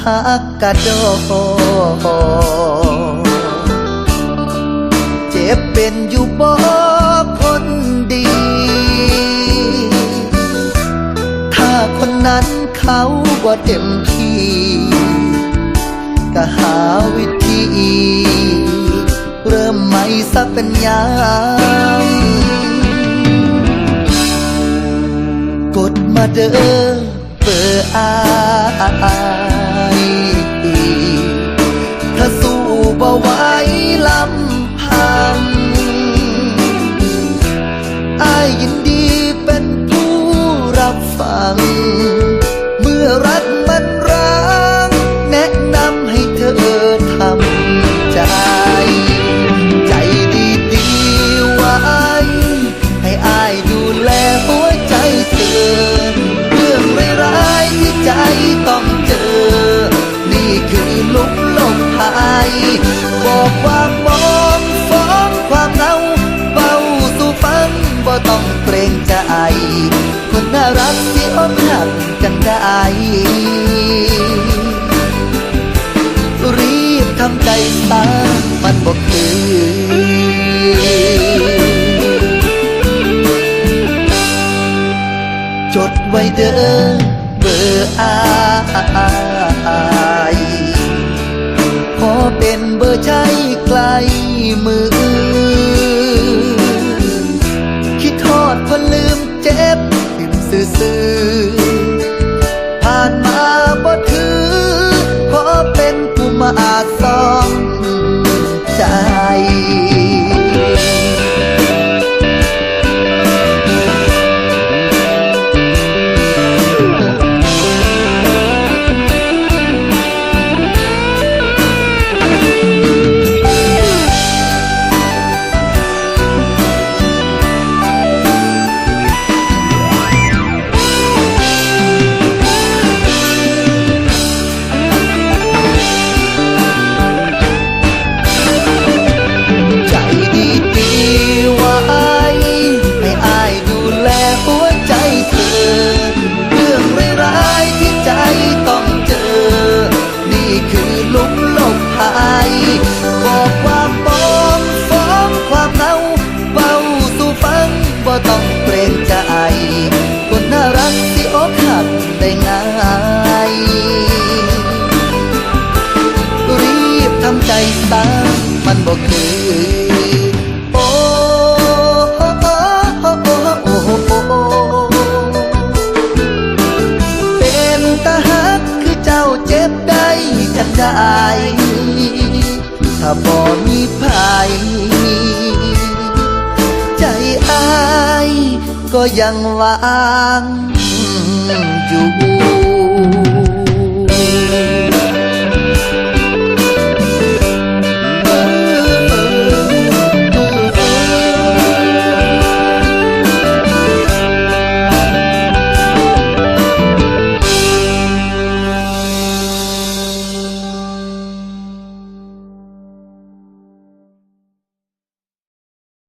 หักกะโดเจ็บเป็นอยู่บ่คนดี ถ้าคนนั้นเขาบ่เต็มที่ก็หาวิธีเริ่มใหม่สักเป็นยามกดมาเด้อเบอร์อา ต้องเจอ นี่คือลุกลมหายบอกความมองฟ้องความเหงาเบาสู่ฟังบ่ต้องเกรงใจ คนน่ารักที่อ้อมหักกันได้รีบทำใจตามันบอกคือจดไว้เด้อ เบอร์อายขอเป็นเบอร์ใช้ไกลมือ คิดทอดก็ลืมเจ็บลืมซื่อๆผ่านมาบ่ถือขอเป็นผู้มาอาสอ ตามันบอกคือโอ้โอ้โอ้โอ้โอ้โอ้เป็นตาฮักคือเจ้าเจ็บได้จังได้ถ้าบ่มีภัยใจอายก็ยังวางอยู่